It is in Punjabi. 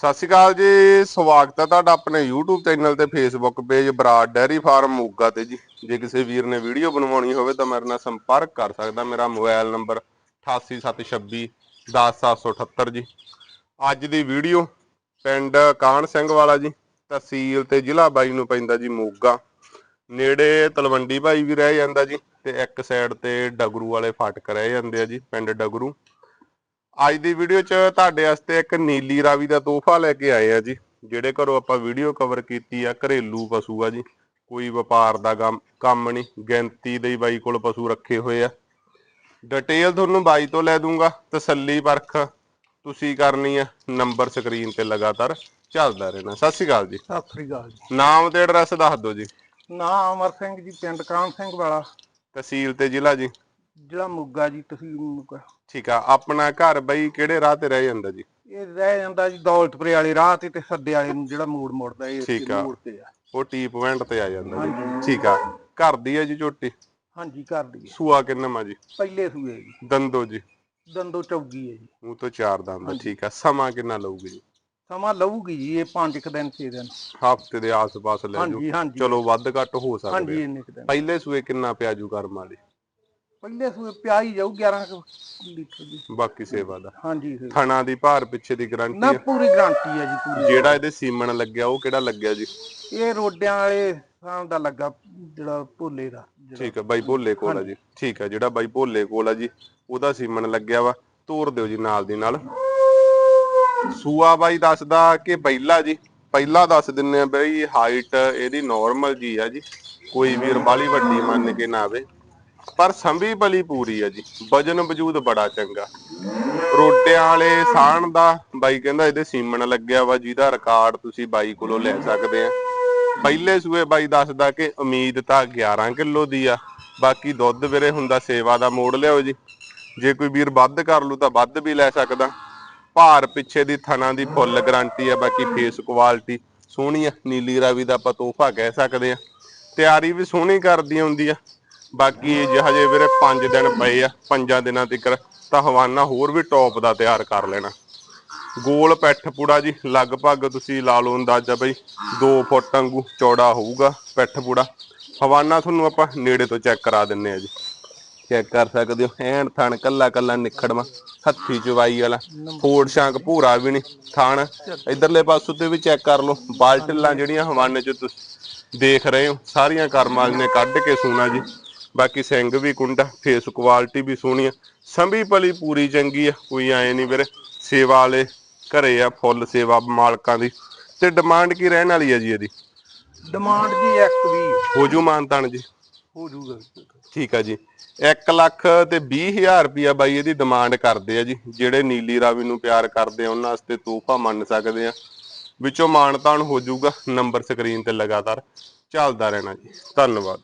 ਸਤਿ ਸ਼੍ਰੀ ਅਕਾਲ ਜੀ, ਸਵਾਗਤ ਹੈ ਤੁਹਾਡਾ ਆਪਣੇ YouTube ਚੈਨਲ ਤੇ Facebook page Brar dairy farm Moga ਤੇ ਜੀ। ਜੇ ਕਿਸੇ ਵੀਰ ਨੇ ਵੀਡੀਓ ਬਣਵਾਉਣੀ ਹੋਵੇ ਤਾਂ ਮੇਰੇ ਨਾਲ ਸੰਪਰਕ ਕਰ ਸਕਦਾ, ਮੇਰਾ ਮੋਬਾਈਲ ਨੰਬਰ 8876 10778 ਜੀ। ਅੱਜ ਦੀ ਵੀਡੀਓ ਪਿੰਡ ਕਾਹਨ ਸਿੰਘ ਵਾਲਾ ਜੀ, ਤਹਿਸੀਲ ਤੇ ਜ਼ਿਲ੍ਹਾ ਬਾਈ ਨੂੰ ਪੈਂਦਾ ਜੀ ਮੋਗਾ। ਨੇੜੇ ਤਲਵੰਡੀ ਭਾਈ ਵੀ ਰਹਿ ਜਾਂਦਾ ਜੀ ਤੇ ਇੱਕ ਸਾਈਡ ਤੇ ਡਗਰੂ ਵਾਲੇ ਫਾਟਕ ਰਹਿ ਜਾਂਦੇ ਆ ਜੀ, ਪਿੰਡ ਡਗਰੂ। ਅੱਜ ਦੀ ਵੀਡੀਓ 'ਚ ਤੁਹਾਡੇ ਵਾਸਤੇ ਇੱਕ ਨੀਲੀ ਰਾਵੀ ਦਾ ਤੋਹਫਾ ਲੈ ਕੇ ਆਏ ਆ ਜੀ ਜਿਹੜੇ ਘਰੋਂ ਆਪਾਂ ਵੀਡੀਓ ਕਵਰ ਕੀਤੀ ਆ ਘਰੇਲੂ ਪਸ਼ੂ ਆ ਜੀ। ਕੋਈ ਵਪਾਰ ਦਾ ਕੰਮ ਨਹੀਂ ਗਿਣਤੀ ਦੇ ਬਾਈ ਕੋਲ ਪਸ਼ੂ ਰੱਖੇ ਹੋਏ ਆ। ਡਿਟੇਲ ਤੁਹਾਨੂੰ ਬਾਈ ਤੋਂ ਲੈ ਦੂੰਗਾ ਤਸੱਲੀ ਪਰਖ ਤੁਸੀਂ ਕਰਨੀ ਆ ਨੰਬਰ ਸਕਰੀਨ ਤੇ ਲਗਾਤਾਰ ਚੱਲਦਾ ਰਹਿਣਾ। ਸਤਿ ਸ਼੍ਰੀ ਅਕਾਲ ਜੀ। ਸਤਿ ਸ੍ਰੀ ਅਕਾਲ ਜੀ। ਨਾਮ ਤੇ ਐਡਰੈਸ ਦੱਸ ਦਿਓ ਜੀ। ਨਾਮ ਅਮਰ ਸਿੰਘ ਜੀ ਪਿੰਡ ਕਾਮ ਸਿੰਘ ਵਾਲਾ। ਤਹਿਸੀਲ ਤੇ ਜ਼ਿਲ੍ਹਾ ਜੀ। ਜਿਹੜਾ ਮੁੱਗਾ ਜੀ ਤਹਿਸੀਲ ਮੁੱਗਾ। ਠੀਕ ਆ ਆਪਣਾ ਘਰ ਬਈ ਕਿਹੜੇ ਰਾਹ ਤੇ ਰਹਿ ਜਾਂਦਾ ਜੀ? ਇਹ ਰਹਿ ਜਾਂਦਾ ਜੀ ਦੌਲਤਪੁਰੇ ਵਾਲੀ ਰਾਹ ਤੇ ਤੇ ਸੱਦੇ ਵਾਲੇ ਨੂੰ ਜਿਹੜਾ ਮੋੜ ਮੁੜਦਾ ਇਹ ਠੀਕ ਆ। ਮੋੜ ਤੇ ਆ। ਉਹ ਟੀ ਪੁਆਇੰਟ ਤੇ ਆ ਜਾਂਦਾ ਜੀ। ਹਾਂਜੀ। ਠੀਕ ਆ। ਘਰ ਦੀ ਹੈ ਜੀ ਝੋਟੀ? ਹਾਂਜੀ ਘਰ ਦੀ ਹੈ। ਸੂਆ ਕਿੰਨਾ ਮਾ ਜੀ? ਪਹਿਲੇ ਸੂਏ ਜੀ। ਦੰਦੋ ਜੀ। ਦੰਦੋ ਚੌਗੀ ਹੈ ਜੀ। ਮੂੰਹ ਤੋਂ ਚਾਰ ਦੰਦ ਹਾਂਜੀ। ਠੀਕ ਆ। ਸਮਾਂ ਕਿੰਨਾ ਲਊਗੀ ਜੀ? ਸਮਾਂ ਲਊਗੀ ਜੀ ਇਹ 5 ਦਿਨ 6 ਦਿਨ। ਹਫ਼ਤੇ ਦੇ ਆਸ-ਪਾਸ ਲੈ ਜਾਓ। ਹਾਂਜੀ ਹਾਂਜੀ। ਚਲੋ ਵੱਧ ਘੱਟ ਹੋ ਹਾਂਜੀ ਸਕਦੇ ਆ। ਇੰਨੇ ਕੁ ਦਿਨ। ਪਹਿਲੇ ਸੂਏ ਕਿੰਨਾ ਪਿਆ ਜੂ ਕਰਮ ਵਾਲੀ ਪਹਿਲੇ ਸੂਏ ਪਿਆਈ ਜਾਊ 11 ਕੁ ਲੀਟਰ ਦੀ। ਬਾਕੀ ਸੇਵਾ ਦਾ। ਹਾਂਜੀ। ਥਣਾ ਦੀ ਭਾਰ ਪਿੱਛੇ ਦੀ ਗਾਰੰਟੀ ਨਾ ਪੂਰੀ ਗਾਰੰਟੀ ਹੈ ਜੀ ਪੂਰੀ। ਜਿਹੜਾ ਇਹਦੇ ਸੀਮਨ ਲੱਗਿਆ ਉਹ ਕਿਹੜਾ ਲੱਗਿਆ ਜੀ? ਇਹ ਰੋਡਿਆਂ ਵਾਲੇ ਥਾਂ ਦਾ ਲੱਗਾ ਜਿਹੜਾ ਭੋਲੇ ਦਾ ਜਿਹੜਾ। ਠੀਕ ਆ ਬਾਈ ਭੋਲੇ ਕੋਲ ਆ ਜੀ। ਠੀਕ ਆ ਜਿਹੜਾ ਬਾਈ ਭੋਲੇ ਕੋਲ ਆ ਜੀ ਉਹਦਾ ਸੀਮਨ ਲੱਗਿਆ ਵਾ। ਤੋਰ ਦਿਓ ਜੀ ਨਾਲ ਦੀ ਨਾਲ। ਸੂਆ ਬਾਈ ਦੱਸਦਾ ਕਿ ਪਹਿਲਾ ਜੀ ਪਹਿਲਾ ਦੱਸ ਦਿੰਨੇ ਆ ਬਈ ਹਾਈਟ ਇਹਦੀ ਨਾਰਮਲ ਜੀ ਆ ਜੀ। ਕੋਈ ਵੀਰ ਬਾਲੀ ਵੱਡੀ ਮੰਨ ਕੇ ਨਾ ਆਵੇ। ਪਰ ਸੰਭੀ ਬਲੀ ਪੂਰੀ ਆ ਜੀ। ਵਜਨ ਵਜੂਦ ਬੜਾ ਚੰਗਾ। ਰੋਟਿਆਂ ਵਾਲੇ ਸਾਣ ਦਾ ਬਾਈ ਕਹਿੰਦਾ ਇਹਦੇ ਸੀਮਣ ਲੱਗਿਆ ਵਾ, ਜਿਹਦਾ ਰਿਕਾਰਡ ਤੁਸੀਂ ਬਾਈ ਕੋਲੋਂ ਲੈ ਸਕਦੇ ਆ। ਪਹਿਲੇ ਸੂਏ ਬਾਈ ਦੱਸਦਾ ਕਿ ਉਮੀਦ ਤਾਂ 11 ਕਿਲੋ ਦੀ ਆ, ਬਾਕੀ ਦੁੱਧ ਵੀਰੇ ਹੁੰਦਾ ਸੇਵਾ ਦਾ ਮੋੜ ਲਿਆਓ ਜੀ। ਜੇ ਕੋਈ ਵੀਰ ਵੱਧ ਕਰ ਲੂ ਤਾਂ ਵੱਧ ਵੀ ਲੈ ਸਕਦਾ। ਭਾਰ ਪਿੱਛੇ ਦੀ ਥਣਾ ਦੀ ਫੁੱਲ ਗਾਰੰਟੀ ਆ, ਬਾਕੀ ਫੇਸ ਕੁਆਲਿਟੀ ਸੋਹਣੀ ਆ। ਨੀਲੀ ਰਾਵੀ ਦਾ ਆਪਾਂ ਤੋਹਫਾ ਕਹਿ ਸਕਦੇ ਆ। ਤਿਆਰੀ ਵੀ ਸੋਹਣੀ ਕਰਦੀ ਹੁੰਦੀ ਆ। ਬਾਕੀ ਜੇ ਹਜੇ ਵੀਰੇ 5 ਦਿਨ ਪਏ ਆ, ਪੰਜਾਂ ਦਿਨਾਂ ਤੱਕ ਤਾਂ ਹਵਾਨਾ ਹੋਰ ਵੀ ਟੌਪ ਦਾ ਤਿਆਰ ਕਰ ਲੈਣਾ। ਗੋਲ ਪੈਠ ਪੂੜਾ ਜੀ, ਲਗਭਗ ਤੁਸੀਂ ਲਾ ਲਓ ਅੰਦਾਜ਼ਾ ਬਈ 2 ਫੁੱਟ ਵਾਂਗੂ ਚੌੜਾ ਹੋਊਗਾ ਪੈਠ ਪੂੜਾ। ਹਵਾਨਾ ਤੁਹਾਨੂੰ ਆਪਾਂ ਨੇੜੇ ਤੋਂ ਚੈੱਕ ਕਰਾ ਦਿੰਨੇ ਆ ਜੀ। ਚੈੱਕ ਕਰ ਸਕਦੇ ਹੋ, ਐਨ ਥਣ ਕੱਲਾ ਕੱਲਾ ਨਿਖੜਵਾ, ਹੱਥੀ ਚਵਾਈ ਵਾਲਾ। ਫੋੜ ਸ਼ਾਂਕ ਭੂਰਾ ਵੀ ਨਹੀਂ, ਥਣ ਇਧਰਲੇ ਪਾਸੋਂ ਤੇ ਵੀ ਚੈੱਕ ਕਰ ਲਓ, ਬਾਲਟਲਾਂ ਜਿਹੜੀਆਂ ਹਵਾਨੇ ਚ ਤੁਸੀਂ ਦੇਖ ਰਹੇ ਹੋ, ਸਾਰੀਆਂ ਕਰਮਾਲ ਨੇ ਕੱਢ ਕੇ ਸੂਣਾ ਜੀ। ਬਾਕੀ ਸਿੰਘ ਵੀ ਕੁੰਡਾ ਫੇਸ ਕੁਆਲਿਟੀ ਵੀ ਸੋਹਣੀ ਆ। ਸੰਭੀ ਪਲੀ ਪੂਰੀ ਚੰਗੀ ਆ ਕੋਈ ਐ ਨਹੀਂ ਵੀਰੇ। ਸੇਵਾ ਵਾਲੇ ਘਰੇ ਆ ਫੁੱਲ ਸੇਵਾ ਮਾਲਕਾਂ ਦੀ। ਤੇ ਡਿਮਾਂਡ ਕੀ ਰਹਿਣ ਵਾਲੀ ਆ ਜੀ ਇਹਦੀ? ਡਿਮਾਂਡ ਜੀ ਇੱਕ ਵੀ ਹੋ ਜੂ ਮਾਨਤਾਨ ਜੀ? ਹੋ ਜੂਗਾ। ਠੀਕ ਆ ਜੀ। 1 ਲੱਖ ਤੇ 20000 ਰੁਪਿਆ ਬਾਈ ਇਹਦੀ ਡਿਮਾਂਡ ਕਰਦੇ ਆ ਜੀ। ਜਿਹੜੇ ਨੀਲੀ ਰਾਵੀ ਨੂੰ ਪਿਆਰ ਕਰਦੇ ਆ ਉਹਨਾਂ ਵਾਸਤੇ ਤੋਹਫਾ ਮੰਨ ਸਕਦੇ ਆ। ਵਿੱਚੋਂ ਮਾਨਤਾਨ ਹੋ ਜਾਊਗਾ ਨੰਬਰ ਸਕਰੀਨ ਤੇ ਲਗਾਤਾਰ ਚੱਲਦਾ ਰਹਿਣਾ ਜੀ। ਧੰਨਵਾਦ।